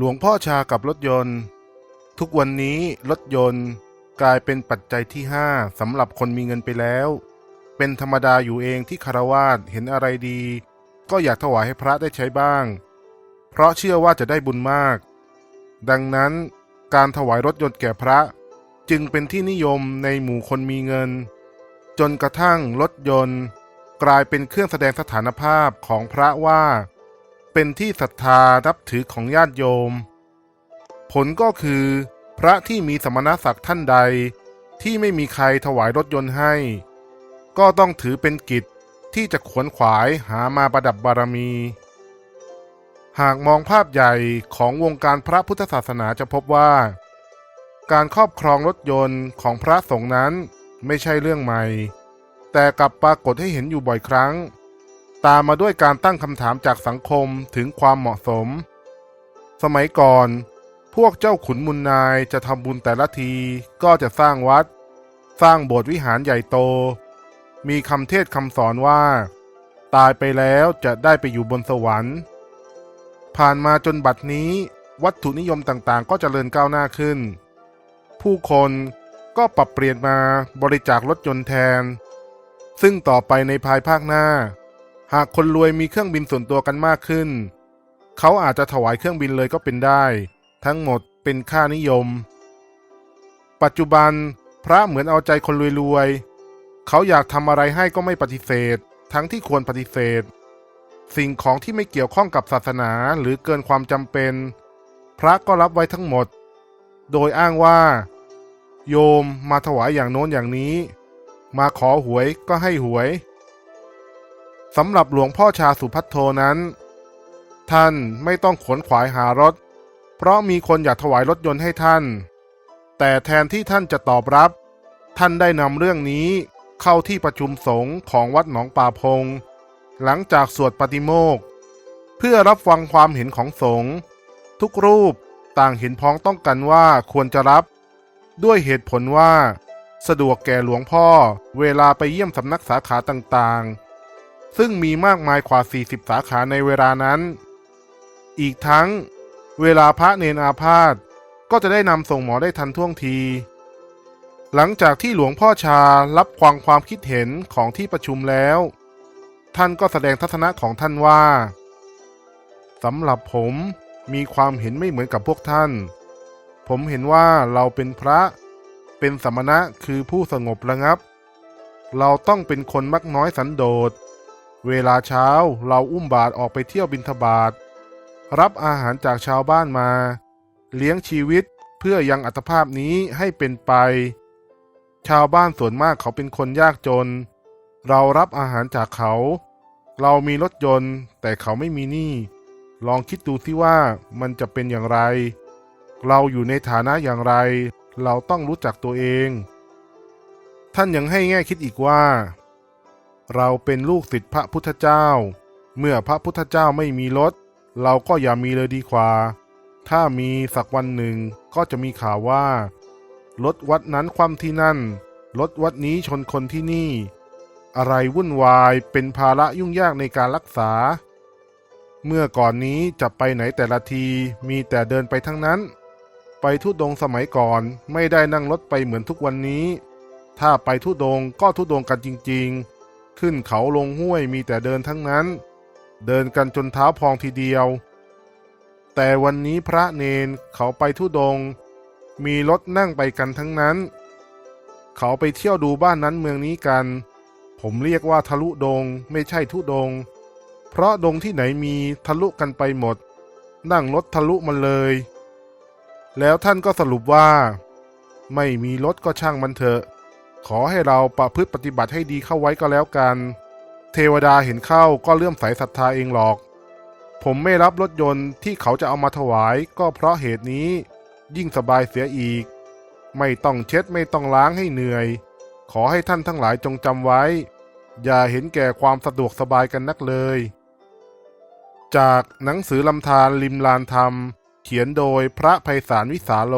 หลวงพ่อชากับรถยนต์ ทุกวันนี้รถยนต์กลายเป็นปัจจัยที่ห้าสำหรับคนมีเงินไปแล้ว เป็นธรรมดาอยู่เองที่คารวาสเห็นอะไรดี ก็อยากถวายให้พระได้ใช้บ้าง เพราะเชื่อว่าจะได้บุญมาก ดังนั้นการถวายรถยนต์แก่พระจึงเป็นที่นิยมในหมู่คนมีเงิน จนกระทั่งรถยนต์ กลายเป็นเครื่องแสดงสถานภาพของพระว่า เป็นที่ศรัทธานับถือของญาติโยม ผลก็คือ พระที่มีสมณศักดิ์ท่านใด ที่ไม่มีใครถวายรถยนต์ให้ ก็ต้องถือเป็นกิจที่จะขวนขวายหามาประดับบารมี หากมองภาพใหญ่ของวงการพระพุทธศาสนาจะพบว่า การครอบครองรถยนต์ของพระสงฆ์นั้นไม่ใช่เรื่องใหม่ แต่กลับปรากฏให้เห็นอยู่บ่อยครั้ง ตามมาด้วยการตั้งคำถามจากสังคมถึงความเหมาะสม สมัยก่อน พวกเจ้าขุนมุนนายจะทำบุญแต่ละทีก็จะสร้างวัด สร้างโบสถ์วิหารใหญ่โต มีคำเทศคำสอนว่า ตายไปแล้วจะได้ไปอยู่บนสวรรค์ ผ่านมาจนบัดนี้ วัตถุนิยมต่างๆ ก็เจริญก้าวหน้าขึ้น ผู้คนก็ปรับเปลี่ยนมาบริจาครถยนต์แทน ซึ่งต่อไปในภายภาคหน้า หากคนรวยมีเครื่องบินส่วนตัวกันมากขึ้น เขาอาจจะถวายเครื่องบินเลยก็เป็นได้ ทั้งหมดเป็นค่านิยม ปัจจุบันพระเหมือนเอาใจคนรวยๆ เขาอยากทำอะไรให้ก็ไม่ปฏิเสธ ทั้งที่ควรปฏิเสธ สิ่งของที่ไม่เกี่ยวข้องกับศาสนาหรือเกินความจำเป็น พระก็รับไว้ทั้งหมด โดยอ้างว่า โยมมาถวายอย่างโน้นอย่างนี้ มาขอหวยก็ให้หวย สำหรับหลวงพ่อชาสุพัทโทนั้น ท่านไม่ต้องขวนขวายหารถ เพราะมีคนอยากถวายรถยนต์ให้ท่าน แต่แทนที่ท่านจะตอบรับ ท่านได้นำเรื่องนี้เข้าที่ประชุมสงฆ์ของวัดหนองป่าพง หลังจากสวดปฏิโมกข์เพื่อรับฟังความเห็นของสงฆ์ทุกรูปต่างเห็นพ้องต้องกันว่าควรจะรับ ด้วยเหตุผลว่า สะดวกแก่หลวงพ่อเวลาไปเยี่ยมสำนักสาขาต่างๆ ซึ่งมีมากมายกว่า 40 สาขาในเวลานั้น อีกทั้ง เวลาพระเนนอาพาธก็จะได้นำส่งหมอได้ทันท่วงที หลังจากที่หลวงพ่อชารับฟังความคิดเห็นของที่ประชุมแล้ว ท่านก็แสดงทัศนะของท่านว่าสำหรับผมมีความเห็นไม่เหมือนกับพวกท่าน ผมเห็นว่าเราเป็นพระเป็นสมณะคือผู้สงบระงับ เราต้องเป็นคนมักน้อยสันโดษ เวลาเช้าเราอุ้มบาตรออกไปเที่ยวบิณฑบาตรับอาหารจากชาวบ้านมา เลี้ยงชีวิตเพื่อยังอัตภาพนี้ให้เป็นไป ชาวบ้านส่วนมากเขาเป็นคนยากจน เรารับอาหารจากเขา เรามีรถยนต์ แต่เขาไม่มีหนี้ลองคิดดูที่ว่ามันจะเป็นอย่างไร เราอยู่ในฐานะอย่างไร เราต้องรู้จักตัวเอง ท่านยังให้แง่คิดอีกว่า เราเป็นลูกศิษย์พระพุทธเจ้า เมื่อพระพุทธเจ้าไม่มีรถ เราก็อย่ามีเลยดีกว่า ถ้ามีสักวันหนึ่งก็จะมีข่าวว่ารถวัดนั้นคว่ำที่นั่นรถวัดนี้ชนคนที่นี่ อะไรวุ่นวายเป็นภาระยุ่งยากในการรักษา เมื่อก่อนนี้จะไปไหนแต่ละทีมีแต่เดินไปทั้งนั้น ไปทุดงสมัยก่อนไม่ได้นั่งรถไปเหมือนทุกวันนี้ ถ้าไปทุดงก็ทุดงกันจริงๆ ขึ้นเขาลงห้วยมีแต่เดินทั้งนั้น เดินกันจนเท้าพองทีเดียว แต่วันนี้พระเนนเขาไปทุดง มีรถนั่งไปกันทั้งนั้น เขาไปเที่ยวดูบ้านนั้นเมืองนี้กัน ผมเรียกว่าทะลุดงไม่ใช่ทุดง เพราะดงที่ไหนมีทะลุกันไปหมด นั่งรถทะลุมันเลย แล้วท่านก็สรุปว่า ไม่มีรถก็ช่างมันเถอะ ขอให้เราประพฤติปฏิบัติให้ดีเข้าไว้ก็แล้วกัน เทวดาเห็นเข้าก็เลื่อมใสศรัทธาเองหรอก ผมไม่รับรถยนต์ที่เขาจะเอามาถวายก็เพราะเหตุนี้ ยิ่งสบายเสียอีก ไม่ต้องเช็ดไม่ต้องล้างให้เหนื่อย ขอให้ท่านทั้งหลายจงจำไว้ อย่าเห็นแก่ความสะดวกสบายกันนักเลย จากหนังสือลำธารริมลานธรรม เขียนโดยพระไพศาลวิสาโล